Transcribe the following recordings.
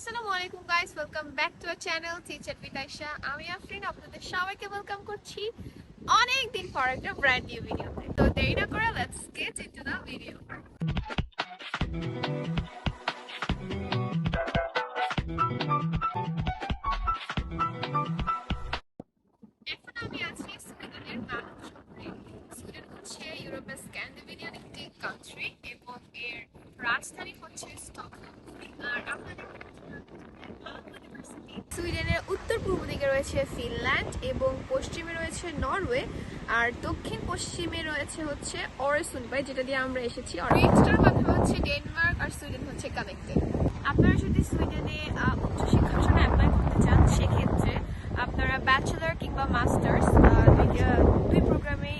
আসসালামু আলাইকুম guys welcome back to our channel teacher with Ayesha আমি আফরিন, আপনাদের সবাইকে ওয়েলকাম করছি অনেক দিন পর একটা ব্র্যান্ড নিউ ভিডিওতে তো। দেরি না করে let's get into the video পূর্ব দিকে রয়েছে ফিনল্যান্ড এবং পশ্চিমে রয়েছে নরওয়ে, আর দক্ষিণ পশ্চিমে রয়েছে হচ্ছে অরেসুনবাই যেটা দিয়ে আমরা এসেছি। নেক্সটার কথা হচ্ছে ডেনমার্ক আর সুইডেন হচ্ছে কানেক্টেড। আপনারা যদি সুইডেনে উচ্চশিক্ষার জন্য অ্যাপ্লাই করতে চান, সেক্ষেত্রে আপনারা ব্যাচেলার কিংবা মাস্টার্স দুই প্রোগ্রামেই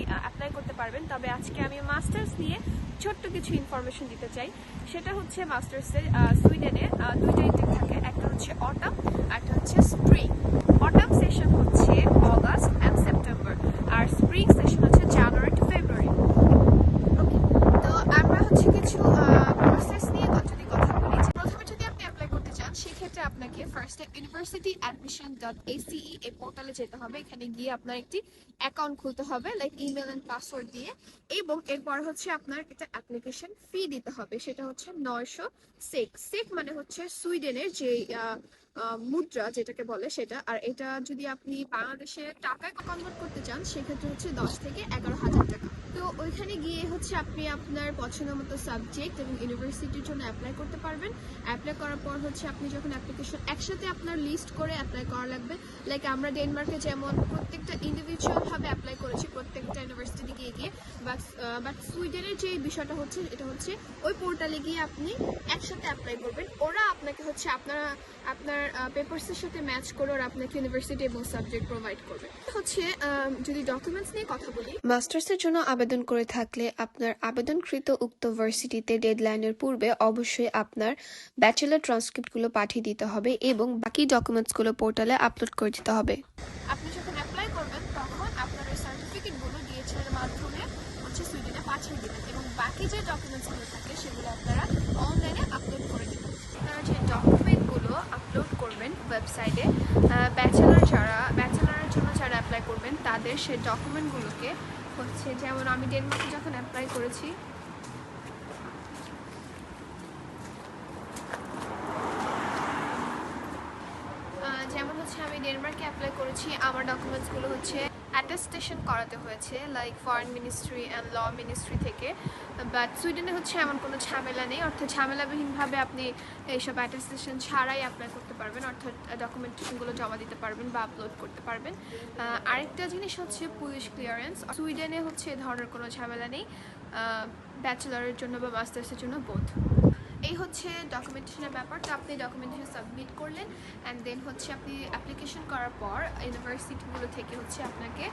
পারবেন। তবে আজকে আমি মাস্টার্স নিয়ে ছোট্ট কিছু ইনফরমেশন দিতে চাই। সেটা হচ্ছে মাস্টার্সের সুইডেনে দুইটা ইন্টেক থাকে। একটা হচ্ছে অটাম একটা হচ্ছে স্প্রিং অটাম সেশন হচ্ছে অগাস্ট অ্যান্ড সেপ্টেম্বর আর স্প্রিং সেশন হচ্ছে জানুয়ারি টু ফেব্রুয়ারি তো আমরা হচ্ছে কিছু প্রসেস নিয়ে যদি কথা বলি প্রথমে যদি আপনি অ্যাপ্লাই করতে চান সেক্ষেত্রে আপনাকে ফার্স্টে ইউনিভার্সিটি অ্যাডমিশন ডট এসিই এই পোর্টালে যেতে হবে। এখানে গিয়ে আপনার একটি অ্যাকাউন্ট খুলতে হবে লাইক ইমেল অ্যান্ড পাসওয়ার্ড দিয়ে। এবং এরপর হচ্ছে আপনার একটা অ্যাপ্লিকেশন ফি দিতে হবে, সেটা হচ্ছে নয়শো সেক সেক মানে হচ্ছে সুইডেনের যে মুদ্রা যেটাকে বলে সেটা। আর এটা যদি আপনি বাংলাদেশে টাকায় কনভার্ট করতে চান, সেক্ষেত্রে হচ্ছে দশ থেকে এগারো হাজার টাকা। তো ওইখানে গিয়ে হচ্ছে আপনি আপনার পছন্দ মতো সাবজেক্ট এবং ইউনিভার্সিটির জন্য অ্যাপ্লাই করতে পারবেন। অ্যাপ্লাই করার পর হচ্ছে আপনি যখন অ্যাপ্লিকেশন একসাথে আপনার লিস্ট করে অ্যাপ্লাই করা লাগবে লাইক আমরা ডেনমার্কে যেমন প্রত্যেকটা ইন্ডিভিজুয়াল ভাবে অ্যাপ্লাই করেছি প্রত্যেকটা ইউনিভার্সিটি গিয়ে গিয়ে। বাট বাট সুইডেনের যে বিষয়টা হচ্ছে, এটা হচ্ছে ওই পোর্টালে গিয়ে আপনি একসাথে অ্যাপ্লাই করবেন। ওরা আপনাকে হচ্ছে আপনারা, আপনার পেপারসের সাথে ম্যাচ করে ওরা আপনাকে ইউনিভার্সিটি এবং সাবজেক্ট প্রোভাইড করবে। হচ্ছে যদি ডকুমেন্টস নিয়ে কথা বলি। মাস্টার্সের জন্য আবেদন করে থাকলে আপনার আবেদনকৃত উক্ত ভার্সিটিতে ডেডলাইনের পূর্বে অবশ্যই আপনার ব্যাচেলার ট্রান্সক্রিপ্টগুলো পাঠিয়ে দিতে হবে এবং বাকি ডকুমেন্টসগুলো পোর্টালে আপলোড করে দিতে হবে। আপনি যখন অ্যাপ্লাই করবেন, তখন আপনার ওই সার্টিফিকেটগুলো ডিএচএল এর মাধ্যমে হচ্ছে সুইডেনে পাঠিয়ে দেবেন এবং বাকি যে ডকুমেন্টসগুলো থাকে, সেগুলো আপনারা অনলাইনে আপলোড করে দেবেন। আপনারা যে ডকুমেন্টগুলো আপলোড করবেন ওয়েবসাইটে ব্যাচেলার যারা ব্যাচেলারের জন্য যারা অ্যাপ্লাই করবেন, তাদের সেই ডকুমেন্টগুলোকে হচ্ছে, যেমন আমি ডেনমার্কে যখন অ্যাপ্লাই করেছি আহ, যেমন হচ্ছে ডেনমার্কে অ্যাপ্লাই করেছি, আমার ডকুমেন্টসগুলো হচ্ছে অ্যাটেস্টেশন করাতে হয়েছে like foreign ministry and law ministry থেকে। বাট সুইডেনে হচ্ছে এমন কোনো ঝামেলা নেই, অর্থাৎ ঝামেলাবিহীনভাবে আপনি এইসব অ্যাটেস্টেশন ছাড়াই অ্যাপ্লাই করতে পারবেন, অর্থাৎ ডকুমেন্টেশনগুলো জমা দিতে পারবেন বা আপলোড করতে পারবেন। আরেকটা জিনিস হচ্ছে পুলিশ ক্লিয়ারেন্স সুইডেনে হচ্ছে এ ধরনের কোনো ঝামেলা নেই ব্যাচেলারের জন্য বা মাস্টার্সের জন্য বোধ এই হচ্ছে ডকুমেন্টেশনের ব্যাপার। তো আপনি ডকুমেন্টেশন সাবমিট করলেন অ্যান্ড দেন হচ্ছে আপনি অ্যাপ্লিকেশন করার পর ইউনিভার্সিটিগুলো থেকে হচ্ছে আপনাকে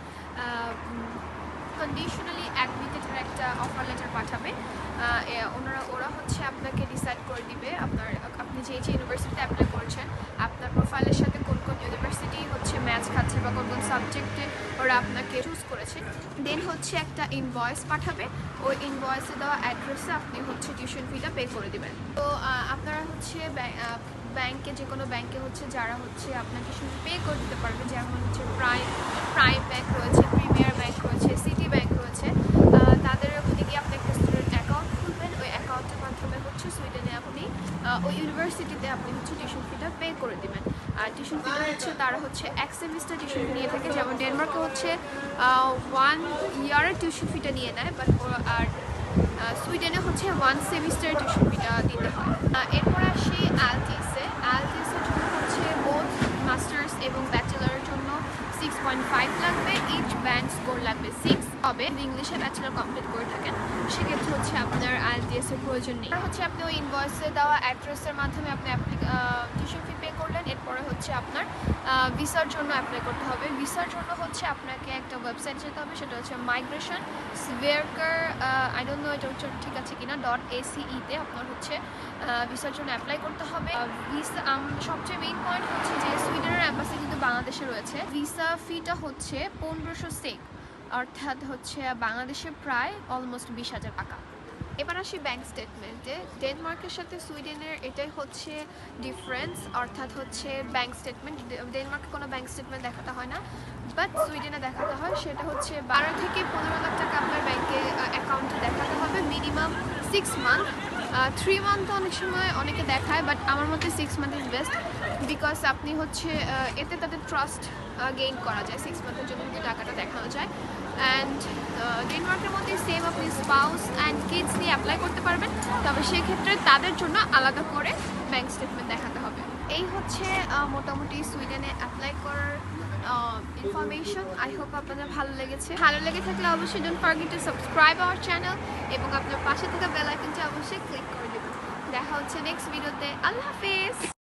কন্ডিশনালি অ্যাডমিটেডের একটা অফার লেটার পাঠাবে। ওনারা, ওরা হচ্ছে আপনাকে ডিসাইড করে দিবে আপনার, আপনি যে যে ইউনিভার্সিটিতে অ্যাপ্লাই ওরা আপনাকে চুজ করেছে। দেন হচ্ছে একটা ইনভয়েস পাঠাবে। ওই ইনভয়েসে দেওয়া অ্যাড্রেসে আপনি হচ্ছে টিউশন ফিটা পে করে দেবেন। তো আপনারা হচ্ছে ব্যাংকে যে কোনো ব্যাংকে হচ্ছে যারা হচ্ছে আপনার টিউশন পে করে দিতে পারবে, যেমন হচ্ছে প্রাইম প্রাইম ব্যাংক রয়েছে প্রিমিয়ার ব্যাংক রয়েছে সিটি ব্যাংক রয়েছে তাদের ওখানে গিয়ে আপনি একটা স্টুডেন্ট অ্যাকাউন্ট খুলবেন। ওই অ্যাকাউন্টের মাধ্যমে হচ্ছে সুইডেনে আপনি ওই ইউনিভার্সিটিতে আপনি হচ্ছে টিউশন ফিটা পে করে দিবেন। আর টিউশন ফিটা হচ্ছে তারা হচ্ছে এক সেমিস্টার টিউশন ফি নিয়ে থাকে। যেমন ডেনমার্কে হচ্ছে ওয়ান ইয়ারের টিউশন ফিটা নিয়ে নেয় বাট আর সুইডেনে হচ্ছে ওয়ান সেমিস্টার টিউশন ফিটা দিতে হয়। এরপর আসি আলটিসে। আলটিসের জন্য হচ্ছে বোথ মাস্টার্স এবং ব্যাচেলারের জন্য সিক্স পয়েন্ট ফাইভ লাগবে। ইচ ব্যান্ড স্কোর লাগবে সিক্স হবে ইংলিশে ব্যাচেলার কমপ্লিট করে থাকেন, সেক্ষেত্রে হচ্ছে আপনার আইএলটিএস এর প্রয়োজন নেই। হচ্ছে আপনি ওই ইনভয়েসে দেওয়া অ্যাড্রেসের মাধ্যমে আপনি টিউশন ফি পে করলেন এরপরে হচ্ছে আপনার ভিসার জন্য অ্যাপ্লাই করতে হবে। ভিসার জন্য হচ্ছে আপনাকে একটা ওয়েবসাইট যেতে হবে, সেটা হচ্ছে মাইগ্রেশন স্ভেরকার আই নো এটা হচ্ছে ঠিক আছে কিনা ডট এসিইতে আপনার হচ্ছে ভিসার জন্য অ্যাপ্লাই করতে হবে। ভিসা সবচেয়ে মেইন পয়েন্ট হচ্ছে যে সুইডেনের অ্যাম্বাসি কিন্তু বাংলাদেশে রয়েছে। ভিসা ফিটা হচ্ছে পনেরোশো সেক অর্থাৎ হচ্ছে বাংলাদেশে প্রায় অলমোস্ট বিশ হাজার টাকা। এবার আসি ব্যাংক স্টেটমেন্টে ডেনমার্কের সাথে সুইডেনের এটাই হচ্ছে ডিফারেন্স অর্থাৎ হচ্ছে ব্যাংক স্টেটমেন্ট ডেনমার্কে কোনো ব্যাংক স্টেটমেন্ট দেখাতে হয় না বাট সুইডেনে দেখাতে হয়। সেটা হচ্ছে বারো থেকে পনেরো লাখ টাকা আপনার ব্যাংকে অ্যাকাউন্টে দেখাতে হবে। Minimum six month three month অনেক সময় অনেকে দেখায় বাট আমার মতে six month is best because আপনি হচ্ছে এতে তাদের ট্রাস্ট গেইন করা যায়। সিক্স মান্থের জন্য টাকাটা দেখানো যায়। অ্যান্ড ডেনমার্কের মধ্যে সেম আপনি স্পাউস অ্যান্ড কিডস নিয়ে অ্যাপ্লাই করতে পারবেন। তবে সেক্ষেত্রে তাদের জন্য আলাদা করে ব্যাংক স্টেটমেন্ট দেখাতে হবে। এই হচ্ছে মোটামুটি সুইডেনে অ্যাপ্লাই করার ইনফরমেশন আই হোপ আপনাদের ভালো লেগেছে। ভালো লেগে থাকলে অবশ্যই don't forget to subscribe our channel এবং আপনার পাশে থাকা বেল আইকনটি অবশ্যই ক্লিক করে দেবেন। দেখা হচ্ছে নেক্সট ভিডিওতে আল্লাহ হাফিজ!